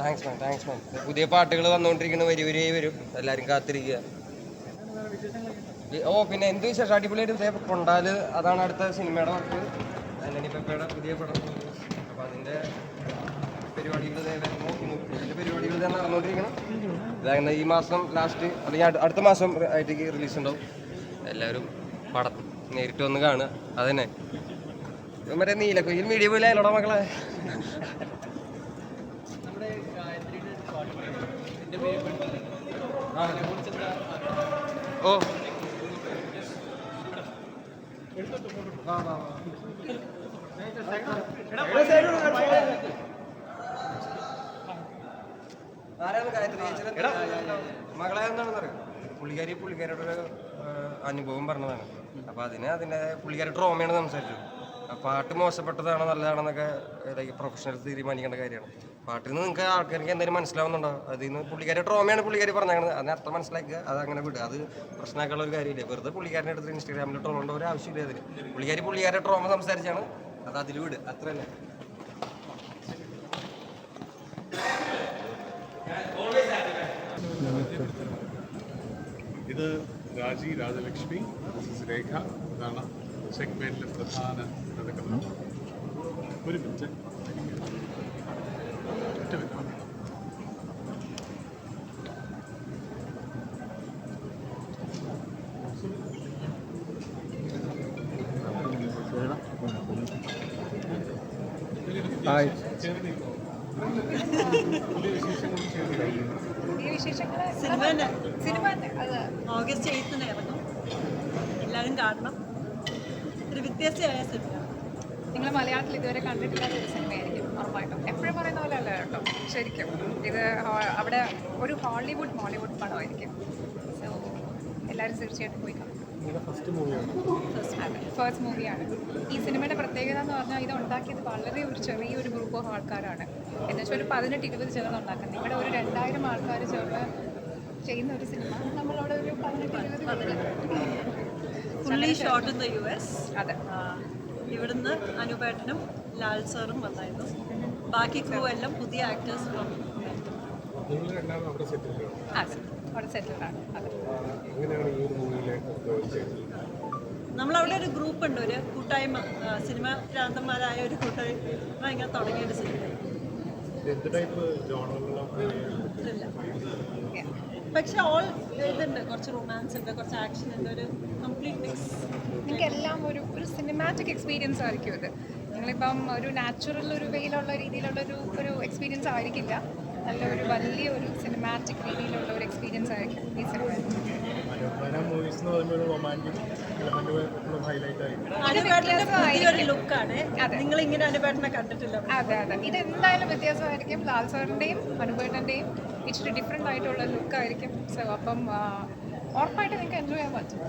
Thanks man thanks man പുതിയ പാട്ടുകൾ വന്നുകൊണ്ടിരിക്കുന്ന വരി വരും. എല്ലാവരും കാത്തിരിക്കുക. ഓ പിന്നെ എന്ത് വിശേഷം? അടിപൊളിയായിട്ട് കൊണ്ടാൽ അതാണ് അടുത്ത സിനിമയുടെ വർക്ക്. അല്ലെങ്കിൽ പെപ്പയുടെ പുതിയ പടം അപ്പോൾ അതിന്റെ പരിപാടികൾ വരുന്നു ഞാൻ നടന്നുകൊണ്ടിരിക്കണം ഇതാകുന്ന ഈ മാസം ലാസ്റ്റ് അല്ലെങ്കിൽ അടുത്ത മാസം ആയിട്ടേക്ക് റിലീസ് ഉണ്ടാവും. എല്ലാവരും പടം നേരിട്ട് വന്ന് കാണുക. അതന്നെ മറ്റേ നീലക്കൊയ്യിൽ മീഡിയ പോലെ അല്ലോടാ മക്കളെ? ആ. ഓ. വാ, മകളെ എന്താണെന്നറിയാം പുള്ളിക്കാരി പുള്ളിക്കാരിയുടെ അനുഭവം പറഞ്ഞതാണ്. അപ്പൊ അതിന് അതിന്റെ പുള്ളിക്കാരി ട്രോമയാണ് സംസാരിച്ചത്. പാട്ട് മോശപ്പെട്ടതാണോ നല്ലതാണെന്നൊക്കെ ലൈക്ക് പ്രൊഫഷണൽസ് തീരുമാനിക്കേണ്ട കാര്യമാണ്. പാട്ടിൽ നിന്ന് നിങ്ങൾക്ക് ആൾക്കാർക്ക് എന്തെങ്കിലും മനസ്സിലാവുന്നുണ്ടോ? അതിൽ നിന്ന് പുള്ളിക്കാരി ട്രോമയാണ് പുള്ളിക്കാരി പറഞ്ഞത് അതിന് അർത്ഥം മനസ്സിലാക്കുക അത് അങ്ങനെ വിടുക. അത് പ്രശ്നമാക്കാനുള്ള ഒരു കാര്യമില്ല. വെറുതെ പുള്ളിക്കാരനെ എടുത്ത് ഇൻസ്റ്റാഗ്രാമിൽ ട്രോളേണ്ട ഒരു ആവശ്യമില്ല അതിന്. പുള്ളിക്കാരി പുള്ളിക്കാരുടെ ട്രോമ സംസാരിച്ചാണ് അത് അതിൽ വിടുക. അത്ര തന്നെ ഇത് രാജി രാജലക്ഷ്മി രേഖ. ഇതാണ് സെഗ്മെന്റിലെ പ്രധാന ഒരു മിനിറ്റ്. ഒറ്റ പുതിയ വിശേഷങ്ങൾ സിനിമ തന്നെ. സിനിമ തന്നെ. അത് ഓഗസ്റ്റ് എയ്ത്തിന് ഇറങ്ങും. എല്ലാവരും കാണണം. ഒരു വ്യത്യസ്തമായ സിനിമ നിങ്ങൾ മലയാളത്തിൽ ഇതുവരെ കണ്ടിട്ടില്ലാത്ത ഒരു സിനിമയായിരിക്കും ഉറപ്പായിട്ടും. എപ്പോഴും പറയുന്ന പോലെ അല്ല കേട്ടോ. ശരിക്കും. ഇത് അവിടെ ഒരു ഹോളിവുഡ് മോളിവുഡ് പടമായിരിക്കും. സോ എല്ലാവരും തീർച്ചയായിട്ടും പോയി കാണും ഫസ്റ്റ് മൂവിയാണ് ഈ സിനിമയുടെ പ്രത്യേകത എന്ന് പറഞ്ഞാൽ ഇത് ഉണ്ടാക്കിയത് വളരെ ഒരു ചെറിയൊരു ഗ്രൂപ്പ് ഓഫ് ആൾക്കാരാണ്. എന്ന് വെച്ചാൽ ഒരു പതിനെട്ട് ഇരുപത് ചേർന്ന് ഉണ്ടാക്കുന്നത്. ഇവിടെ ഒരു രണ്ടായിരം ആൾക്കാർ ചേർന്ന് ചെയ്യുന്ന ഒരു സിനിമ. നമ്മളവിടെ ഒരു പതിനെട്ട് ഇരുപത് fully shot in the U S അതെ. ഇവിടുന്ന് അനുപേട്ടനും ലാൽ സാറും വന്നായിരുന്നു. ബാക്കി ക്രൂ എല്ലാം പുതിയ ആക്ടേഴ്സ് അതെ. അവിടെ സെറ്റിൽഡാണ് നമ്മളവിടെ ഒരു ഗ്രൂപ്പ് ഉണ്ട്. ഒരു കൂട്ടായ്മ സിനിമ ഭ്രാന്തന്മാരായ ഒരു കൂട്ടായ്മ ഇങ്ങനെ തുടങ്ങിയ ഒരു സിനിമ. പക്ഷെ ഓൾ ഇതുണ്ട്. കുറച്ച് റൊമാൻസ് ഉണ്ട് കുറച്ച് ആക്ഷൻ ഉണ്ട്. ഒരു കംപ്ലീറ്റ് മിക്സ് നിങ്ങൾക്ക് എല്ലാം ഒരു ഒരു സിനിമാറ്റിക് എക്സ്പീരിയൻസ് ആയിരിക്കും ഇത്. നിങ്ങളിപ്പം ഒരു നാച്ചുറൽ ഒരു വെയിലുള്ള രീതിയിലുള്ള ഒരു ഒരു എക്സ്പീരിയൻസ് ആയിരിക്കില്ല. നല്ല ഒരു വലിയ ഒരു സിനിമാറ്റിക് രീതിയിലുള്ള ഒരു എക്സ്പീരിയൻസ് ആയിരിക്കും. ഈ സിനിമ നിങ്ങൾ ഇങ്ങനെ അനുപേട്ടനെ കണ്ടിട്ടില്ല. അതെ അതെ. ഇത് എന്തായാലും വ്യത്യാസമായിരിക്കും. ലാൽ സാറിന്റെയും അനുപേട്ടന്റെയും ഇച്ചിരി ഡിഫറെന്റ് ആയിട്ടുള്ള ലുക്കായിരിക്കും സോ അപ്പം ഉറപ്പായിട്ട് നിങ്ങൾക്ക് എൻജോയ് ചെയ്യാൻ പറ്റും.